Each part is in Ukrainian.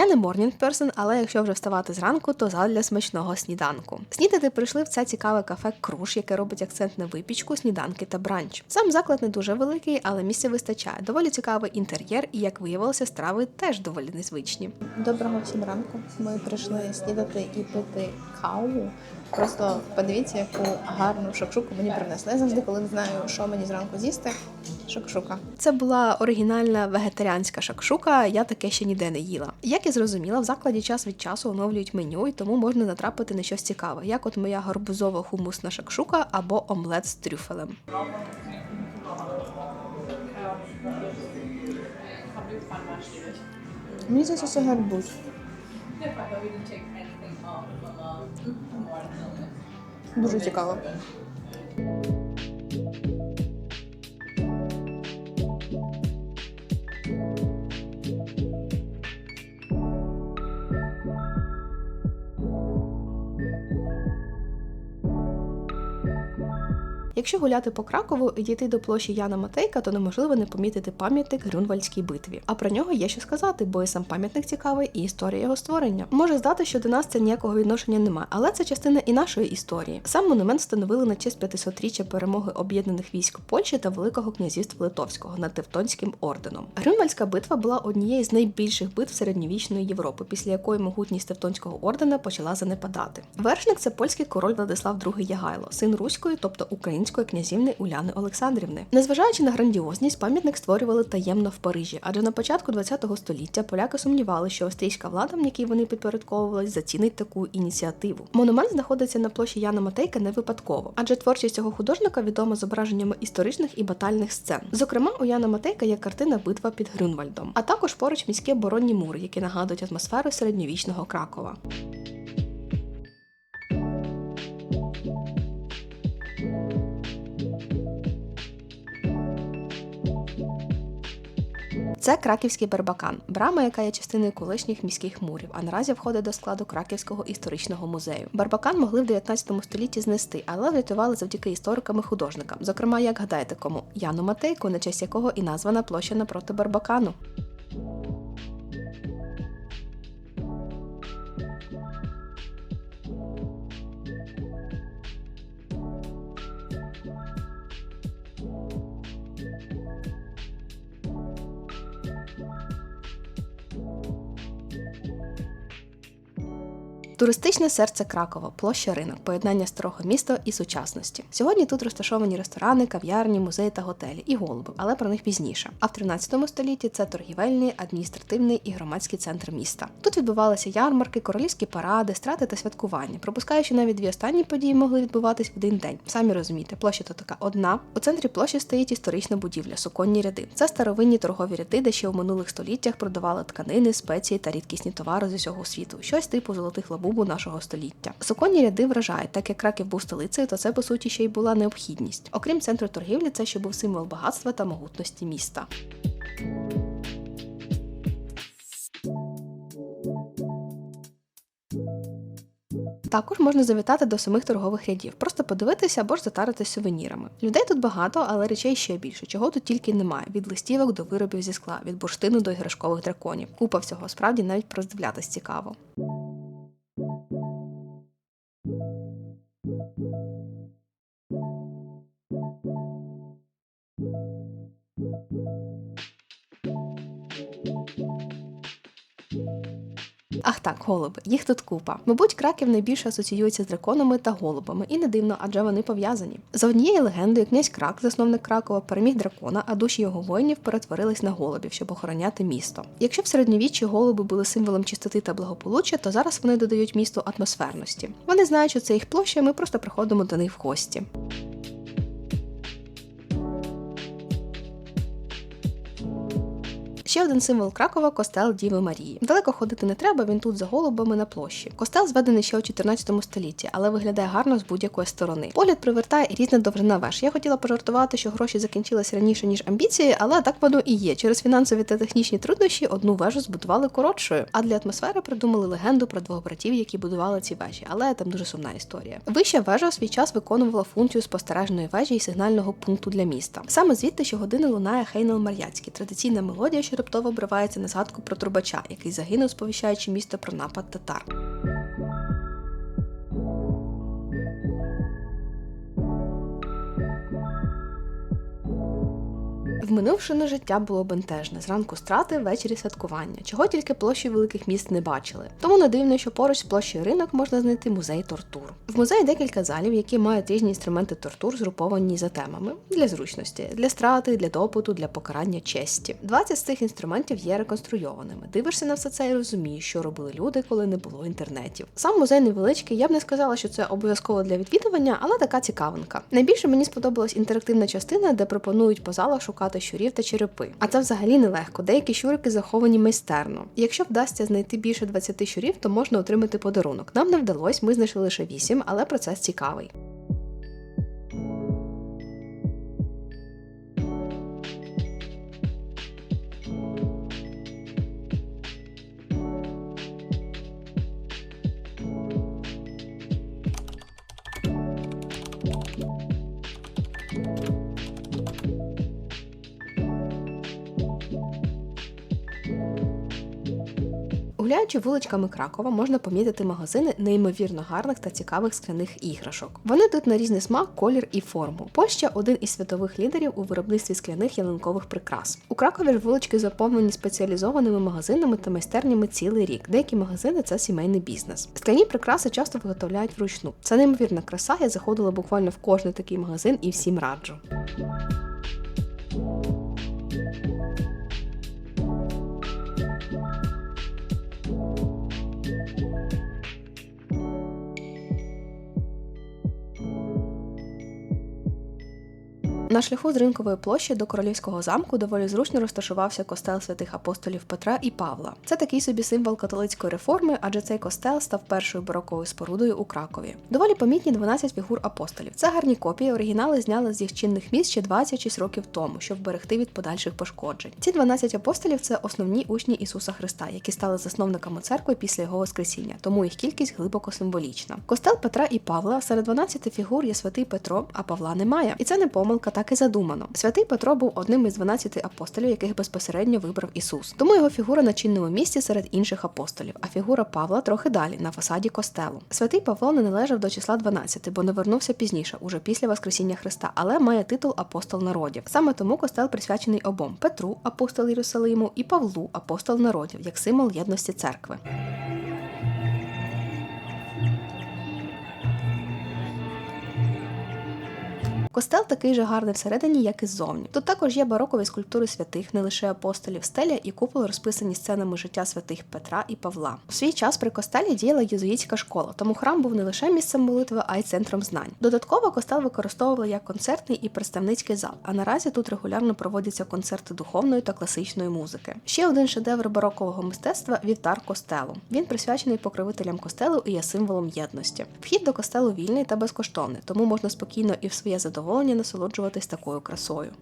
Я не morning person, але якщо вже вставати зранку, то задля смачного сніданку. Снідати прийшли в це цікаве кафе Круш, яке робить акцент на випічку, сніданки та бранч. Сам заклад не дуже великий, але місця вистачає. Доволі цікавий інтер'єр, і як виявилося, страви теж доволі незвичні. Доброго всім ранку. Ми прийшли снідати і пити каву. Просто подивіться, яку гарну шакшуку мені принесли. Я завжди, коли не знаю, що мені зранку з'їсти. Шакшука. Це була оригінальна вегетаріанська шакшука, я таке ще ніде не їла. Як я зрозуміла, в закладі час від часу оновлюють меню, і тому можна натрапити на щось цікаве, як от моя гарбузова хумусна шакшука або омлет з трюфелем. Мені здається, це гарбуз. Дуже цікаво. Якщо гуляти по Кракову і дійти до площі Яна Матейка, то неможливо не помітити пам'ятник Грюнвальдській битві. А про нього є що сказати, бо і сам пам'ятник цікавий, і історія його створення. Може здати, що до нас це ніякого відношення немає, але це частина і нашої історії. Сам монумент встановили на честь 500-річчя перемоги об'єднаних військ Польщі та Великого князівства Литовського над Тевтонським орденом. Грюнвальська битва була однією з найбільших битв середньовічної Європи, після якої могутність Тевтонського ордена почала занепадати. Вершник це польський король Владислав II Ягайло, син руської, тобто української князівни Уляни Олександрівни. Незважаючи на грандіозність, пам'ятник створювали таємно в Парижі, адже на початку ХХ століття поляки сумнівали, що австрійська влада, в якій вони підпорядковувались, зацінить таку ініціативу. Монумент знаходиться на площі Яна Матейка не випадково, адже творчість цього художника відома зображеннями історичних і батальних сцен. Зокрема, у Яна Матейка є картина Битва під Грюнвальдом, а також поруч міські оборонні мури, які нагадують атмосферу середньовічного Кракова. Це краківський Барбакан, брама, яка є частиною колишніх міських мурів, а наразі входить до складу Краківського історичного музею. Барбакан могли в 19 столітті знести, але врятували завдяки історикам і художникам. Зокрема, як гадаєте, кому Яну Матейку, на честь якого і названа площа напроти Барбакану. Туристичне серце Кракова, площа ринок, поєднання старого міста і сучасності. Сьогодні тут розташовані ресторани, кав'ярні, музеї та готелі і голуби, але про них пізніше. А в 13 столітті це торгівельний, адміністративний і громадський центр міста. Тут відбувалися ярмарки, королівські паради, страти та святкування, пропускаючи навіть дві останні події могли відбуватись в один день. Самі розумієте, площа то така одна. У центрі площі стоїть історична будівля, суконні ряди. Це старовинні торгові ряди, де ще у минулих століттях продавали тканини, спеції та рідкісні товари з усього світу, щось типу золотих лабубу нашого століття. Суконні ряди вражають, так як Краків був столицею, то це по суті ще й була необхідність. Окрім центру торгівлі, це ще був символ багатства та могутності міста. Також можна завітати до самих торгових рядів, просто подивитися або ж затаритись сувенірами. Людей тут багато, але речей ще більше, чого тут тільки немає: від листівок до виробів зі скла, від бурштину до іграшкових драконів. Купа всього справді навіть роздивлятись цікаво. Ах так, голуби, їх тут купа. Мабуть, краків найбільше асоціюється з драконами та голубами, і не дивно, адже вони пов'язані. За однією легендою, князь Крак, засновник Кракова, переміг дракона, а душі його воїнів перетворились на голубів, щоб охороняти місто. Якщо в середньовіччі голуби були символом чистоти та благополуччя, то зараз вони додають місту атмосферності. Вони знають, що це їх площа, і ми просто приходимо до них в гості. Ще один символ Кракова костел Діви Марії. Далеко ходити не треба, він тут за голубами на площі. Костел зведений ще у 14 столітті, але виглядає гарно з будь-якої сторони. Погляд привертає і різна довжина веж. Я хотіла пожартувати, що гроші закінчилися раніше ніж амбіції, але так воно і є. Через фінансові та технічні труднощі одну вежу збудували коротшою. А для атмосфери придумали легенду про двох братів, які будували ці вежі. Але там дуже сумна історія. Вища вежа у свій час виконувала функцію спостережної вежі і сигнального пункту для міста. Саме звідти щогодини лунає Хейнел Мар'яцький, традиційна мелодія, що раптово обривається на згадку про трубача, який загинув, сповіщаючи місто про напад татар. Вминувшене життя було бентежне. Зранку страти, ввечері святкування, чого тільки площі великих міст не бачили. Тому не дивно, що поруч з площею ринок можна знайти музей тортур. Музеї декілька залів, які мають різні інструменти тортур, згруповані за темами для зручності, для страти, для допиту, для покарання честі. 20 з цих інструментів є реконструйованими. Дивишся на все це і розумієш, що робили люди, коли не було інтернетів. Сам музей невеличкий. Я б не сказала, що це обов'язково для відвідування, але така цікавинка. Найбільше мені сподобалась інтерактивна частина, де пропонують по залах шукати щурів та черепи. А це взагалі нелегко. Деякі щурики заховані майстерно. Якщо вдасться знайти більше 20 щурів, то можна отримати подарунок. Нам не вдалося, ми знайшли лише 8, але процес цікавий. Гуляючи вуличками Кракова, можна помітити магазини неймовірно гарних та цікавих скляних іграшок. Вони тут на різний смак, колір і форму. Польща один із світових лідерів у виробництві скляних ялинкових прикрас. У Кракові ж вулички заповнені спеціалізованими магазинами та майстернями цілий рік. Деякі магазини це сімейний бізнес. Скляні прикраси часто виготовляють вручну. Це неймовірна краса. Я заходила буквально в кожний такий магазин і всім раджу. На шляху з ринкової площі до королівського замку доволі зручно розташувався костел святих апостолів Петра і Павла. Це такий собі символ католицької реформи, адже цей костел став першою бароковою спорудою у Кракові. Доволі помітні 12 фігур апостолів. Це гарні копії. Оригінали зняли з їх чинних місць ще 26 років тому, щоб вберегти від подальших пошкоджень. Ці 12 апостолів це основні учні Ісуса Христа, які стали засновниками церкви після його воскресіння, тому їх кількість глибоко символічна. Костел Петра і Павла серед 12 фігур є святий Петро, а Павла немає. І це не помилка так і задумано. Святий Петро був одним із 12 апостолів, яких безпосередньо вибрав Ісус. Тому його фігура на чинному місці серед інших апостолів, а фігура Павла трохи далі, на фасаді костелу. Святий Павло не належав до числа 12, бо не вернувся пізніше, уже після Воскресіння Христа, але має титул апостол народів. Саме тому костел присвячений обом Петру, апостол Єрусалиму, і Павлу, апостол народів, як символ єдності церкви. Костел такий же гарний всередині, як і ззовні. Тут також є барокові скульптури святих, не лише апостолів, стеля і купол розписані сценами життя святих Петра і Павла. У свій час при костелі діяла єзуїтська школа, тому храм був не лише місцем молитви, а й центром знань. Додатково костел використовували як концертний і представницький зал. А наразі тут регулярно проводяться концерти духовної та класичної музики. Ще один шедевр барокового мистецтва вівтар костелу. Він присвячений покровителям костелу і є символом єдності. Вхід до костелу вільний та безкоштовний, тому можна спокійно і в своє задоволення насолоджуватись такою красою.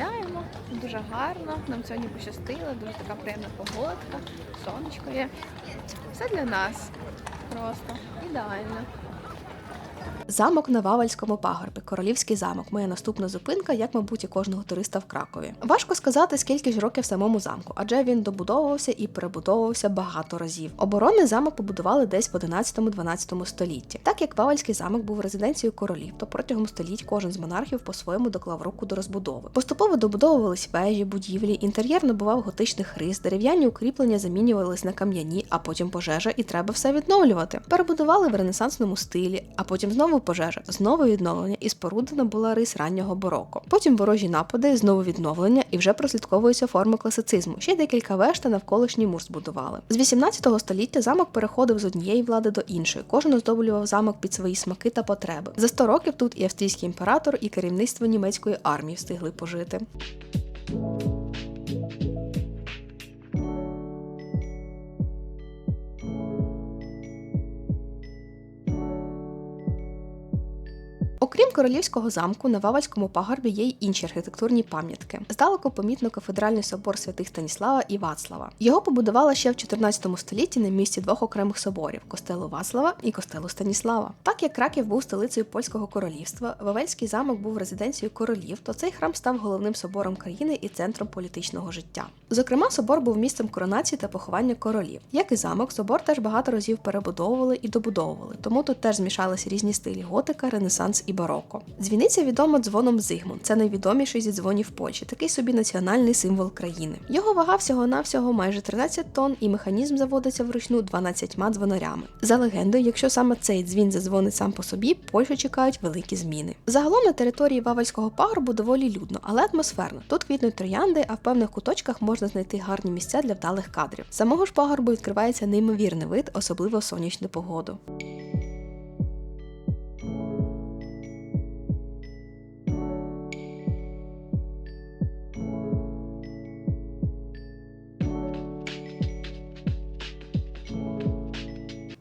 Гуляємо, дуже гарно. Нам сьогодні пощастило, дуже така приємна погодка, сонечко є. Все для нас. Просто ідеально. Замок на Вавельському пагорбі, королівський замок. Моя наступна зупинка, як мабуть, і кожного туриста в Кракові. Важко сказати, скільки ж років самому замку, адже він добудовувався і перебудовувався багато разів. Оборонний замок побудували десь в 11-12 столітті. Так як Вавельський замок був резиденцією королів, то протягом століть кожен з монархів по-своєму доклав руку до розбудови. Поступово добудовувались вежі, будівлі, інтер'єр набував готичних рис, дерев'яні укріплення замінювались на кам'яні, а потім пожежа, і треба все відновлювати. Перебудували в ренесансному стилі, а потім знову пожежа, знову відновлення і спорудена була рис раннього бароко. Потім ворожі напади, знову відновлення і вже прослідковуються форми класицизму. Ще декілька веж та навколишній мур збудували. З 18 століття замок переходив з однієї влади до іншої. Кожен оздоблював замок під свої смаки та потреби. За 100 років тут і австрійський імператор, і керівництво німецької армії встигли пожити. Окрім королівського замку, на Вавельському пагорбі є й інші архітектурні пам'ятки. Здалеку помітно кафедральний собор святих Станіслава і Вацлава. Його побудували ще в 14 столітті на місці двох окремих соборів костелу Вацлава і костелу Станіслава. Так як Краків був столицею польського королівства, Вавельський замок був резиденцією королів, то цей храм став головним собором країни і центром політичного життя. Зокрема, собор був місцем коронації та поховання королів. Як і замок, собор теж багато разів перебудовували і добудовували, тому тут теж змішалися різні стилі готика, ренесанс і бароко. Дзвіниця відома дзвоном Зигмунд. Це найвідоміший зі дзвонів Польщі, такий собі національний символ країни. Його вага всього навсього майже 13 тонн, і механізм заводиться вручну 12 дзвонарями. За легендою, якщо саме цей дзвін задзвонить сам по собі, Польщу чекають великі зміни. Загалом на території Вавельського пагорбу доволі людно, але атмосферно. Тут квітнуть троянди, а в певних куточках можна знайти гарні місця для вдалих кадрів. Самого ж пагорбу відкривається неймовірний вид, особливо в сонячну погоду.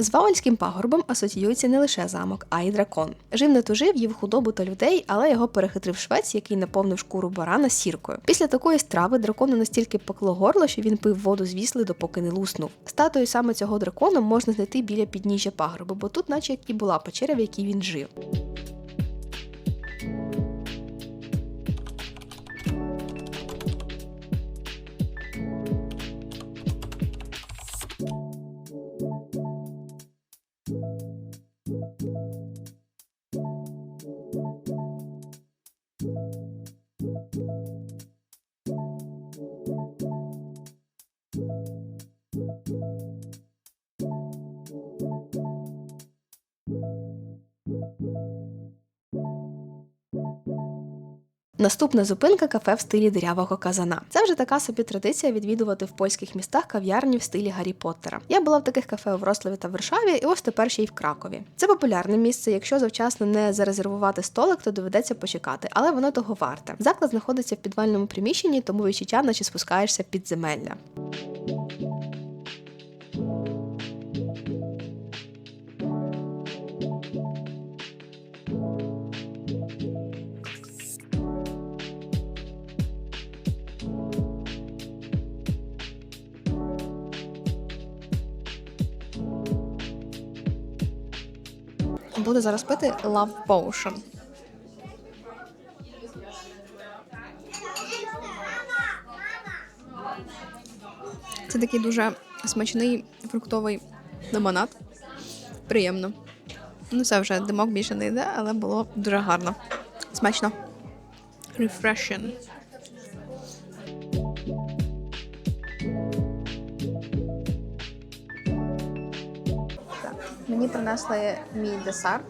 З Ваульським пагорбом асоціюється не лише замок, а й дракон. Жив не тужив, їв худобу та людей, але його перехитрив швець, який наповнив шкуру барана сіркою. Після такої страви дракону настільки пекло горло, що він пив воду з вісли, допоки не луснув. Статую саме цього дракона можна знайти біля підніжжя пагорбу, бо тут, наче як і була печера, в якій він жив. Наступна зупинка кафе в стилі дирявого казана. Це вже така собі традиція відвідувати в польських містах кав'ярні в стилі Гаррі Поттера. Я була в таких кафе у Врославі та Варшаві, і ось тепер ще й в Кракові. Це популярне місце. Якщо завчасно не зарезервувати столик, то доведеться почекати, але воно того варте. Заклад знаходиться в підвальному приміщенні, тому відчуття, наче спускаєшся під земелля. Буду зараз пити Love Potion. Це такий дуже смачний фруктовий лимонад. Приємно. Ну, це вже димок більше не йде, але було дуже гарно. Смачно. Refreshing. Мені принесли мій десерт.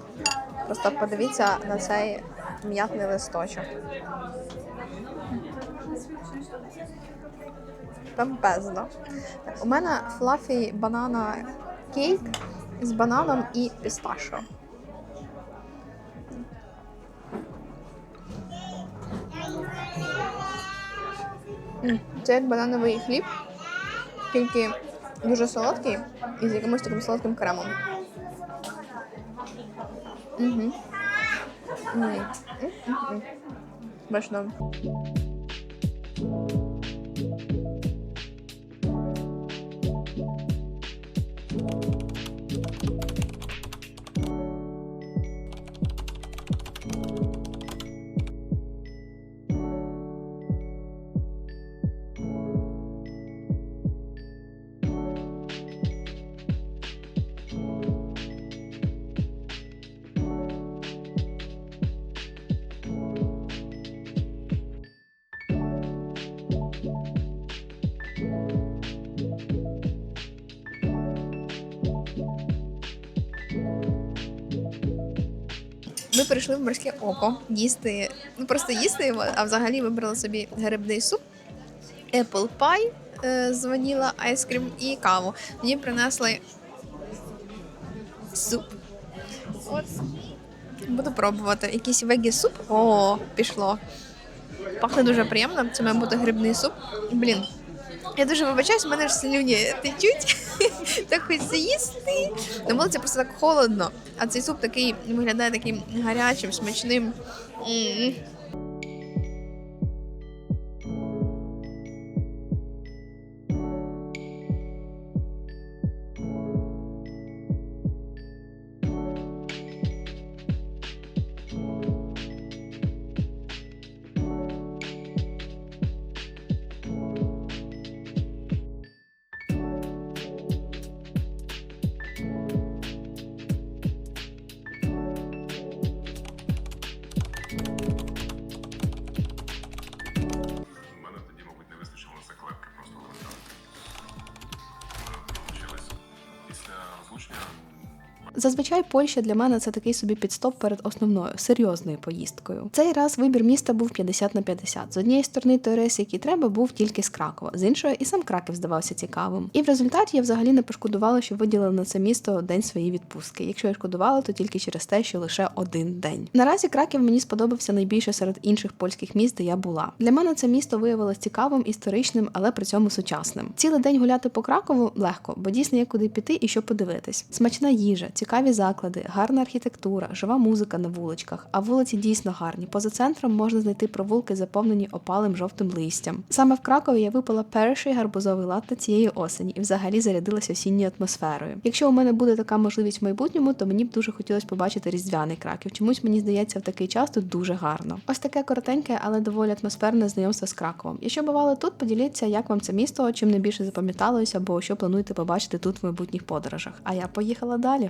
Просто подивіться на цей м'ятний листочок. Помпезно. У мене флафі банана кейк з бананом і пісташо. Це як банановий хліб, тільки дуже солодкий і з якимось таким солодким кремом. Угу. Смачно. Прийшли в морське око їсти, ну просто їсти його, а взагалі вибрали собі грибний суп, apple pie е, з ваніла, айскрім і каву. Мені принесли суп. От. Буду пробувати. Якийсь вегі суп. О, пішло. Пахне дуже приємно. Це має бути грибний суп. Блін. Я дуже вибачаюсь, в мене ж слюні течуть. так хочеться їсти. На вулиці просто так холодно, а цей суп такий виглядає таким гарячим, смачним. Зазвичай Польща для мене це такий собі підстоп перед основною серйозною поїздкою. Цей раз вибір міста був 50 на 50. З однієї сторони, той рейс, який треба, був тільки з Кракова, з іншої, і сам Краків здавався цікавим. І в результаті я взагалі не пошкодувала, що виділила на це місто день своєї відпустки. Якщо я шкодувала, то тільки через те, що лише один день. Наразі Краків мені сподобався найбільше серед інших польських міст, де я була. Для мене це місто виявилось цікавим, історичним, але при цьому сучасним. Цілий день гуляти по Кракову легко, бо дійсно є куди піти і що подивитись. Смачна їжа, цікаві заклади, гарна архітектура, жива музика на вуличках. А вулиці дійсно гарні. Поза центром можна знайти провулки, заповнені опалим жовтим листям. Саме в Кракові я випила перший гарбузовий латте цієї осені і взагалі зарядилася осінньою атмосферою. Якщо у мене буде така можливість в майбутньому, то мені б дуже хотілося побачити різдвяний краків. Чомусь мені здається, в такий час тут дуже гарно. Ось таке коротеньке, але доволі атмосферне знайомство з Краковом. Якщо бували тут, поділіться, як вам це місто, чим найбільше запам'яталося, або що плануєте побачити тут в майбутніх подорожах. А я поїхала далі.